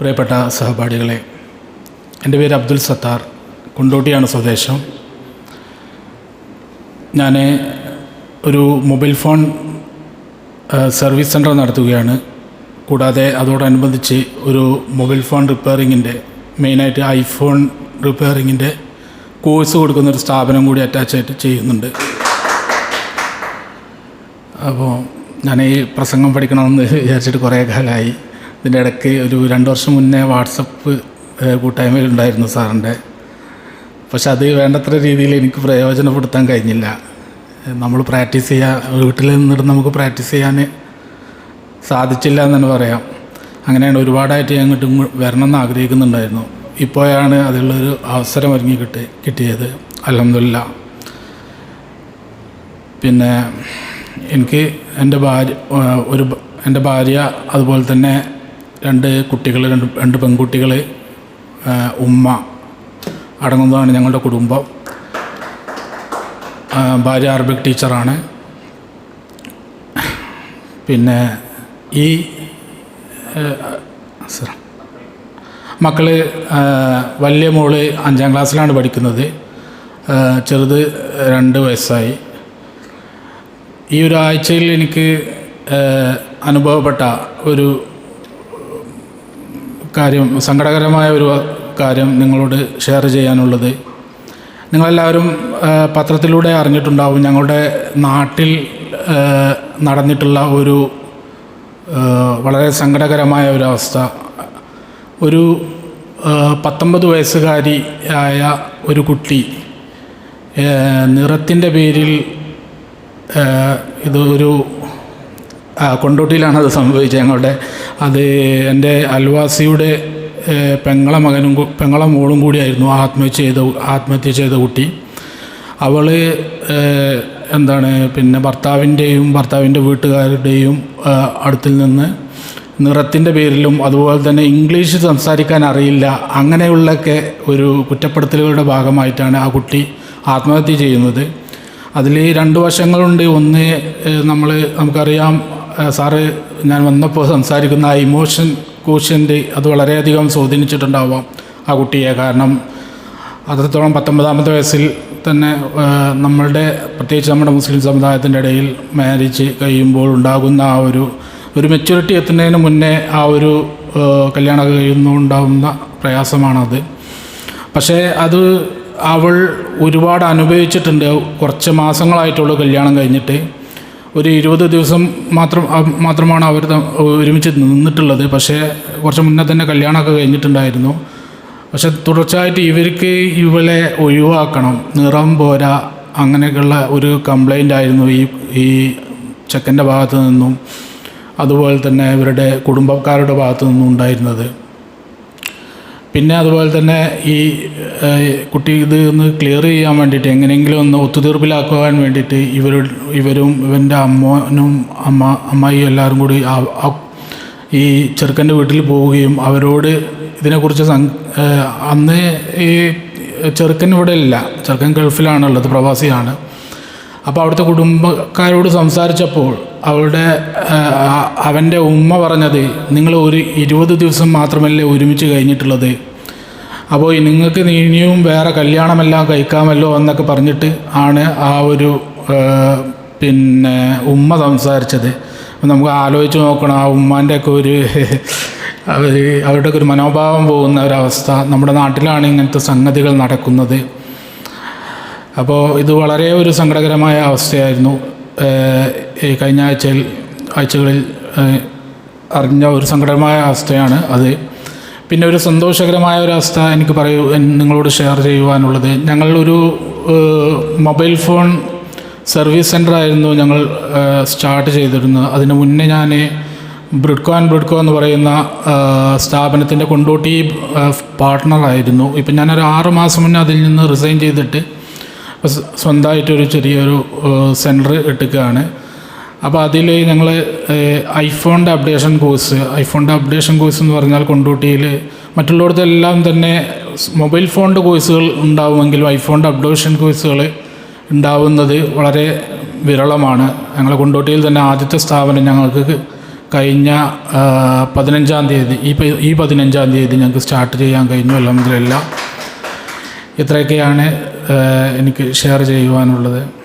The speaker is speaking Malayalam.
പ്രിയപ്പെട്ട സഹപാഠികളെ എന്റെ പേര് അബ്ദുൽ സത്താർ കുണ്ടോട്ടിയാണ് സ്വദേശം. ഞാൻ ഒരു മൊബൈൽ ഫോൺ സർവീസ് സെന്റർ നടത്തുകയാണ്. കൂടാതെ അതോടനുബന്ധിച്ച് ഒരു മൊബൈൽ ഫോൺ റിപ്പയറിങ്ങിന്റെ മെയിനായിട്ട് ഐഫോൺ റിപ്പയറിങ്ങിന്റെ കോഴ്സ് കൊടുക്കുന്ന ഒരു സ്ഥാപനം കൂടി അറ്റാച്ചായിട്ട് ചെയ്യുന്നുണ്ട്. അപ്പോൾ ഞാൻ ഈ പ്രസംഗം പഠിക്കണമെന്ന് വിചാരിച്ചിട്ട് കുറേ കാലമായി. ഇതിന്റെ ഇടയ്ക്ക് ഒരു രണ്ട് വർഷം മുന്നേ വാട്സപ്പ് കൂട്ടായ്മയിലുണ്ടായിരുന്നു സാറിന്റെ. പക്ഷെ അത് വേണ്ടത്ര രീതിയിൽ എനിക്ക് പ്രയോജനപ്പെടുത്താൻ കഴിഞ്ഞില്ല. നമ്മൾ പ്രാക്ടീസ് ചെയ്യാൻ വീട്ടിൽ നിന്നിട്ട് നമുക്ക് പ്രാക്ടീസ് ചെയ്യാൻ സാധിച്ചില്ല എന്ന് തന്നെ പറയാം. അങ്ങനെയാണ് ഒരുപാടായിട്ട് ഞാൻ ഇങ്ങോട്ട് ഇങ്ങ് വരണം എന്ന് ആഗ്രഹിക്കുന്നുണ്ടായിരുന്നു. ഇപ്പോഴാണ് അതിലുള്ളൊരു അവസരം ഒരുങ്ങി കിട്ടി കിട്ടിയത്. അലഹമില്ല പിന്നെ എനിക്ക് എന്റെ ഭാര്യ ഒരു എന്റെ ഭാര്യ അതുപോലെ തന്നെ രണ്ട് കുട്ടികൾ രണ്ട് രണ്ട് പെൺകുട്ടികൾ ഉമ്മ അടങ്ങുന്നതാണ് ഞങ്ങളുടെ കുടുംബം. ഭാര്യ അറബിക് ടീച്ചറാണ്. പിന്നെ ഈ മക്കൾ വലിയ മോൾ അഞ്ചാം ക്ലാസ്സിലാണ് പഠിക്കുന്നത്. ചെറുത് രണ്ട് വയസ്സായി. ഈ ഒരാഴ്ചയിൽ എനിക്ക് അനുഭവപ്പെട്ട ഒരു കാര്യം സങ്കടകരമായ ഒരു കാര്യം നിങ്ങളോട് ഷെയർ ചെയ്യാനുള്ളത്. നിങ്ങളെല്ലാവരും പത്രത്തിലൂടെ അറിഞ്ഞിട്ടുണ്ടാവും ഞങ്ങളുടെ നാട്ടിൽ നടന്നിട്ടുള്ള ഒരു വളരെ സങ്കടകരമായ ഒരു അവസ്ഥ. ഒരു പത്തൊമ്പത് വയസ്സുകാരി ആയ ഒരു കുട്ടി നിറത്തിന്റെ പേരിൽ ഇത് ഒരു കൊണ്ടോട്ടിയിലാണ് അത് സംഭവിച്ചത്. ഞങ്ങളുടെ അത് എന്റെ അൽവാസിയുടെ പെങ്ങളെ മകനും പെങ്ങളെ മോളും കൂടിയായിരുന്നു ആത്മഹത്യ ചെയ്ത ആത്മഹത്യ ചെയ്ത കുട്ടി. അവൾ എന്താണ് പിന്നെ ഭർത്താവിന്റെയും ഭർത്താവിന്റെ വീട്ടുകാരുടെയും അടുത്തിൽ നിന്ന് നിറത്തിന്റെ പേരിലും അതുപോലെ തന്നെ ഇംഗ്ലീഷ് സംസാരിക്കാൻ അറിയില്ല അങ്ങനെയുള്ളൊക്കെ ഒരു കുറ്റപ്പെടുത്തലുകളുടെ ഭാഗമായിട്ടാണ് ആ കുട്ടി ആത്മഹത്യ ചെയ്യുന്നത്. അതിൽ രണ്ട് വശങ്ങളുണ്ട്. ഒന്ന് നമ്മൾ നമുക്കറിയാം സാറ് ഞാൻ വന്നപ്പോൾ സംസാരിക്കുന്ന ആ ഇമോഷൻ കോഷ്യന്റ് അത് വളരെയധികം സ്വാധീനിച്ചിട്ടുണ്ടാവാം ആ കുട്ടിയെ. കാരണം അത്രത്തോളം പത്തൊമ്പതാമത്തെ വയസ്സിൽ തന്നെ നമ്മളുടെ പ്രത്യേകിച്ച് നമ്മുടെ മുസ്ലിം സമുദായത്തിന്റെ ഇടയിൽ മാരേജ് കഴിയുമ്പോൾ ഉണ്ടാകുന്ന ആ ഒരു ഒരു മെച്യൂരിറ്റി എത്തുന്നതിന് മുന്നേ ആ ഒരു കല്യാണം കഴിയുന്നുണ്ടാകുന്ന പ്രയാസമാണത്. പക്ഷേ അത് അവൾ ഒരുപാട് അനുഭവിച്ചിട്ടുണ്ട്. കുറച്ച് മാസങ്ങളായിട്ടുള്ളൂ കല്യാണം കഴിഞ്ഞിട്ട്. ഒരു ഇരുപത് ദിവസം മാത്രം മാത്രമാണ് അവർ ഒരുമിച്ച് നിന്നിട്ടുള്ളത്. പക്ഷേ കുറച്ച് മുന്നേ തന്നെ കല്യാണമൊക്കെ കഴിഞ്ഞിട്ടുണ്ടായിരുന്നു. പക്ഷെ തുടർച്ചയായിട്ട് ഇവർക്ക് ഇവളെ ഒഴിവാക്കണം. നിറം പോരാ അങ്ങനെയൊക്കെയുള്ള ഒരു കംപ്ലൈന്റ് ആയിരുന്നു ഈ ഈ ചെക്കന്റെ ഭാഗത്തു നിന്നും. അതുപോലെ തന്നെ ഇവരുടെ കുടുംബക്കാരുടെ ഭാഗത്തു നിന്നും ഉണ്ടായിരുന്നത്. പിന്നെ അതുപോലെ തന്നെ ഈ കുട്ടി ഇത് ഒന്ന് ക്ലിയർ ചെയ്യാൻ വേണ്ടിയിട്ട് എങ്ങനെയെങ്കിലും ഒന്ന് ഒത്തുതീർപ്പിലാക്കുവാൻ വേണ്ടിയിട്ട് ഇവർ ഇവരും ഇവന്റെ അമ്മനും അമ്മ അമ്മായിയും എല്ലാവരും കൂടി ഈ ചെറുക്കന്റെ വീട്ടിൽ പോവുകയും അവരോട് ഇതിനെക്കുറിച്ച് സം അന്ന് ഈ ചെറുക്കൻ ഇവിടെ ഇല്ല. ചെറുക്കൻ ഗൾഫിലാണുള്ളത് പ്രവാസിയാണ്. അപ്പോൾ അവിടുത്തെ കുടുംബക്കാരോട് സംസാരിച്ചപ്പോൾ അവളുടെ അവന്റെ ഉമ്മ പറഞ്ഞത് നിങ്ങൾ ഒരു ഇരുപത് ദിവസം മാത്രമല്ലേ ഒരുമിച്ച് കഴിഞ്ഞിട്ടുള്ളത്. അപ്പോൾ നിങ്ങൾക്ക് ഇനിയും വേറെ കല്യാണമെല്ലാം കഴിക്കാമല്ലോ എന്നൊക്കെ പറഞ്ഞിട്ട് ആണ് ആ ഒരു പിന്നെ ഉമ്മ സംസാരിച്ചത്. നമുക്ക് ആലോചിച്ച് നോക്കണം ആ ഉമ്മാന്റെയൊക്കെ ഒരു അവർ അവരുടെയൊക്കെ ഒരു മനോഭാവം പോകുന്ന ഒരവസ്ഥ. നമ്മുടെ നാട്ടിലാണ് ഇങ്ങനത്തെ സംഗതികൾ നടക്കുന്നത്. അപ്പോൾ ഇത് വളരെ ഒരു സങ്കടകരമായ അവസ്ഥയായിരുന്നു. ഈ കഴിഞ്ഞ ആഴ്ചയിൽ ആഴ്ചകളിൽ അറിഞ്ഞ ഒരു സങ്കടമായ അവസ്ഥയാണ് അത്. പിന്നെ ഒരു സന്തോഷകരമായ ഒരു അവസ്ഥ എനിക്ക് പറയൂ നിങ്ങളോട് ഷെയർ ചെയ്യുവാനുള്ളത്. ഞങ്ങൾ ഒരു മൊബൈൽ ഫോൺ സർവീസ് സെന്റർ ആയിരുന്നു ഞങ്ങൾ സ്റ്റാർട്ട് ചെയ്തിരുന്നത്. അതിന് മുന്നേ ഞാൻ ബ്രിഡ്കോ ആൻഡ് ബ്രിഡ്കോ എന്ന് പറയുന്ന സ്ഥാപനത്തിന്റെ കൊണ്ടോട്ടി പാർട്ട്ണറായിരുന്നു ഇപ്പം ഞാനൊരു ആറ് മാസം മുന്നേ അതിൽ നിന്ന് റിസൈൻ ചെയ്തിട്ട് സ്വന്തമായിട്ടൊരു ചെറിയൊരു സെന്റർ ഇട്ടുകയാണ് അപ്പോൾ അതിൽ ഞങ്ങൾ ഐഫോണിന്റെ അപ്ഡേഷൻ കോഴ്സ് ഐഫോണിന്റെ അപ്ഡേഷൻ കോഴ്സ് എന്ന് പറഞ്ഞാൽ കൊണ്ടോട്ടിയിൽ മറ്റുള്ളവർക്കെല്ലാം തന്നെ മൊബൈൽ ഫോണിന്റെ കോഴ്സുകൾ ഉണ്ടാവുമെങ്കിലും ഐഫോണിന്റെ അപ്ഡേഷൻ കോഴ്സുകൾ ഉണ്ടാവുന്നത് വളരെ വിരളമാണ്. ഞങ്ങളെ കൊണ്ടോട്ടിയിൽ തന്നെ ആദ്യത്തെ സ്ഥാപനം ഞങ്ങൾക്ക് കഴിഞ്ഞ പതിനഞ്ചാം തീയതി ഈ ഈ പതിനഞ്ചാം തീയതി ഞങ്ങൾക്ക് സ്റ്റാർട്ട് ചെയ്യാൻ കഴിഞ്ഞു. അലഹമില്ല ഇത്രയൊക്കെയാണ് എനിക്ക് ഷെയർ ചെയ്യുവാനുള്ളത്.